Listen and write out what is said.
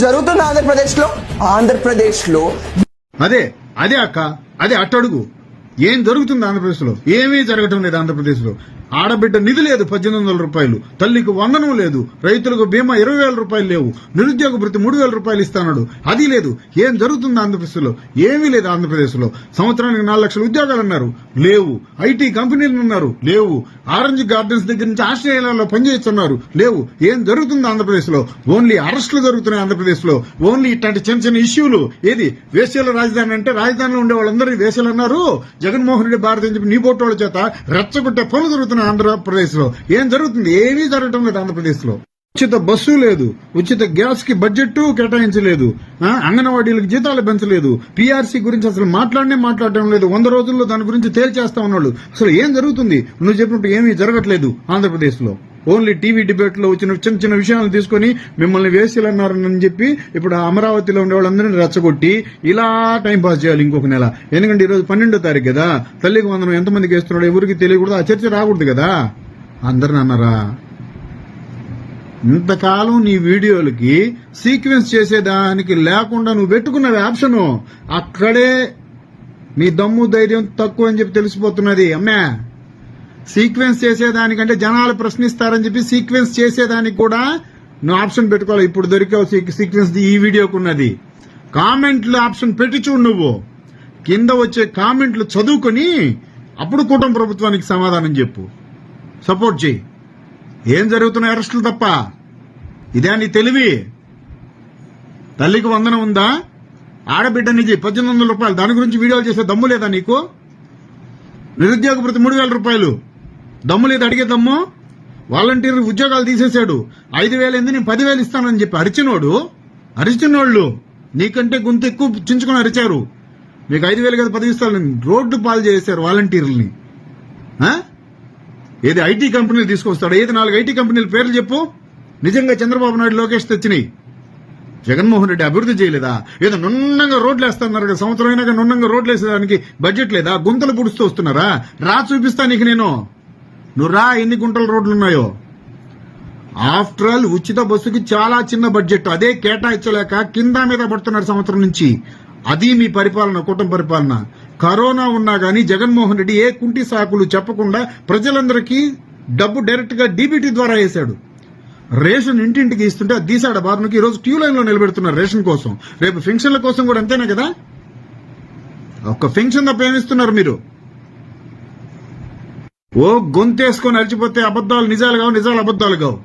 జరుగుతుంది ఆంధ్రప్రదేశ్లో ఆంధ్రప్రదేశ్లో అదే అదే అక్క అదే అట్టడుగు. ఏం జరుగుతుంది ఆంధ్రప్రదేశ్లో ఏమీ జరగటం లేదు ఆంధ్రప్రదేశ్లో ఆడబిడ్డ నిధి లేదు పద్దెనిమిది వందల రూపాయలు. తల్లికి వందనం లేదు. రైతులకు బీమా ఇరవై వేల రూపాయలు లేవు. నిరుద్యోగ భృతి మూడు వేల రూపాయలు ఇస్తాడు అది లేదు. ఏం జరుగుతుంది ఆంధ్రప్రదేశ్లో? ఏమీ లేదు ఆంధ్రప్రదేశ్లో. సంవత్సరానికి నాలుగు లక్షల ఉద్యోగాలు అన్నారు. లేవు. ఐటీ కంపెనీలు ఉన్నారు. లేవు. ఆరెంజ్ గార్డెన్స్ దగ్గర నుంచి ఆస్ట్రేలియాలో పనిచేస్తున్నారు. లేవు. ఏం జరుగుతుంది ఆంధ్రప్రదేశ్లో ఓన్లీ అరెస్టులు జరుగుతున్నాయి ఆంధ్రప్రదేశ్లో. ఓన్లీ ఇట్లాంటి చిన్న చిన్న ఇష్యూలు. ఏది? వేసేల రాజధాని అంటే రాజధానిలో ఉండే వాళ్ళందరూ వేసేలు అన్నారు. జగన్మోహన్ రెడ్డి భారత్ అని చెప్పి నీ బోటోళ్ళ చేత రెచ్చగొట్టే పనులు జరుగుతున్నాయి. ఆంధ్రప్రదేశ్లో ఏం జరుగుతుంది? ఏమీ జరగటం లేదు ఆంధ్రప్రదేశ్లో ఉచిత బస్సు లేదు. ఉచిత గ్యాస్కి బడ్జెట్ కేటాయించలేదు అంగన్వాడీలకు జీతాలు పెంచలేదు. పీఆర్సీ గురించి అసలు మాట్లాడనే మాట్లాడటం లేదు. వంద రోజుల్లో దాని గురించి తేల్చేస్తా ఉన్నాడు. అసలు ఏం జరుగుతుంది? నువ్వు చెప్పినట్టు ఏమీ జరగట్లేదు ఆంధ్రప్రదేశ్లో ఓన్లీ టీవీ డిబేట్లో వచ్చిన చిన్న చిన్న విషయాలను తీసుకొని మిమ్మల్ని వేసేలన్నారని చెప్పి ఇప్పుడు అమరావతిలో ఉండే వాళ్ళందరినీ రెచ్చగొట్టి ఇలా టైం పాస్ చేయాలి ఇంకొక నెల. ఎందుకంటే ఈరోజు పన్నెండో తారీఖు కదా. తల్లికి వందనం ఎంతమందికి వేస్తున్నాడో ఎవరికి తెలియకూడదు. ఆ చర్చ రాకూడదు కదా. అందరిని అన్నారా? ఇంతకాలం నీ వీడియోలకి సీక్వెన్స్ చేసేదానికి లేకుండా నువ్వు పెట్టుకున్నవి ఆప్షన్. అక్కడే నీ దమ్ము ధైర్యం తక్కువ అని చెప్పి తెలిసిపోతున్నది. అమ్మే. సీక్వెన్స్ చేసేదానికంటే జనాలు ప్రశ్నిస్తారని చెప్పి సీక్వెన్స్ చేసేదానికి కూడా నువ్వు ఆప్షన్ పెట్టుకోవాలి. ఇప్పుడు దొరికే సీక్వెన్స్ ఈ వీడియోకున్నది కామెంట్లు ఆప్షన్ పెట్టి చూడు నువ్వు. కింద వచ్చే కామెంట్లు చదువుకొని అప్పుడు కూటమి ప్రభుత్వానికి సమాధానం చెప్పు. సపోర్ట్ చేయి. ఏం జరుగుతున్న అరెస్టులు తప్ప? ఇదే నీ తెలివి. తల్లికి వందన ఉందా? ఆడబిడ్డ నిజి పద్దెనిమిది వందల రూపాయలు. దాని గురించి వీడియోలు చేసే దమ్ము లేదా నీకు? నిరుద్యోగ ప్రతి మూడు వేల రూపాయలు. దమ్ము లేదు అడిగే దమ్ము? వాలంటీర్ ఉద్యోగాలు తీసేశాడు. ఐదు వేలు ఎందుకు నేను పదివేలు ఇస్తానని చెప్పి అరిచినోడు అరిచినోళ్ళు నీకంటే గుంత ఎక్కువ చించుకొని అరిచారు. మీకు ఐదు వేలు కదా పది ఇస్తాను. రోడ్డు పాలు చేశారు వాలంటీర్లని. ఏది ఐటీ కంపెనీలు తీసుకొస్తాడు? ఏది నాలుగు ఐటీ కంపెనీల పేర్లు చెప్పు. నిజంగా చంద్రబాబు నాయుడు లోకేష్ తెచ్చినాయి. జగన్మోహన్ రెడ్డి అభివృద్ధి చేయలేదా? ఏదో నున్నంగా రోడ్లు వేస్తున్నారు కదా. సంవత్సరం అయినాక నున్నంగా రోడ్లు వేసేదానికి బడ్జెట్ లేదా? గుంతలు పుడుస్తూ వస్తున్నారా? రా చూపిస్తా నీకు నేను. నువ్వు రా ఎన్ని గుంటల రోడ్లు ఉన్నాయో ఆఫ్టర్ ఆల్ ఉచిత బస్సుకి చాలా చిన్న బడ్జెట్ అదే కేటాయించలేక కింద మీద పడుతున్నారు సంవత్సరం నుంచి. అది మీ పరిపాలన కూటమి పరిపాలన. కరోనా ఉన్నా గానీ జగన్మోహన్ రెడ్డి ఏ కుంటి సాకులు చెప్పకుండా ప్రజలందరికీ డబ్బు డైరెక్ట్గా డీబీటీ ద్వారా వేశాడు. రేషన్ ఇంటింటికి ఇస్తుంటే అది తీసాడ బారునికి ఈరోజు రోజు క్యూ లైన్లో నిలబెడుతున్నారు రేషన్ కోసం. రేపు ఫంక్షన్ల కోసం కూడా అంతేనే కదా? ఒక్క ఫెన్షన్ తప్ప ఏమిస్తున్నారు మీరు? ఓ గొంతేసుకొని అలిచిపోతే అబద్ధాలు నిజాలు కావు నిజాలు అబద్ధాలు కావు.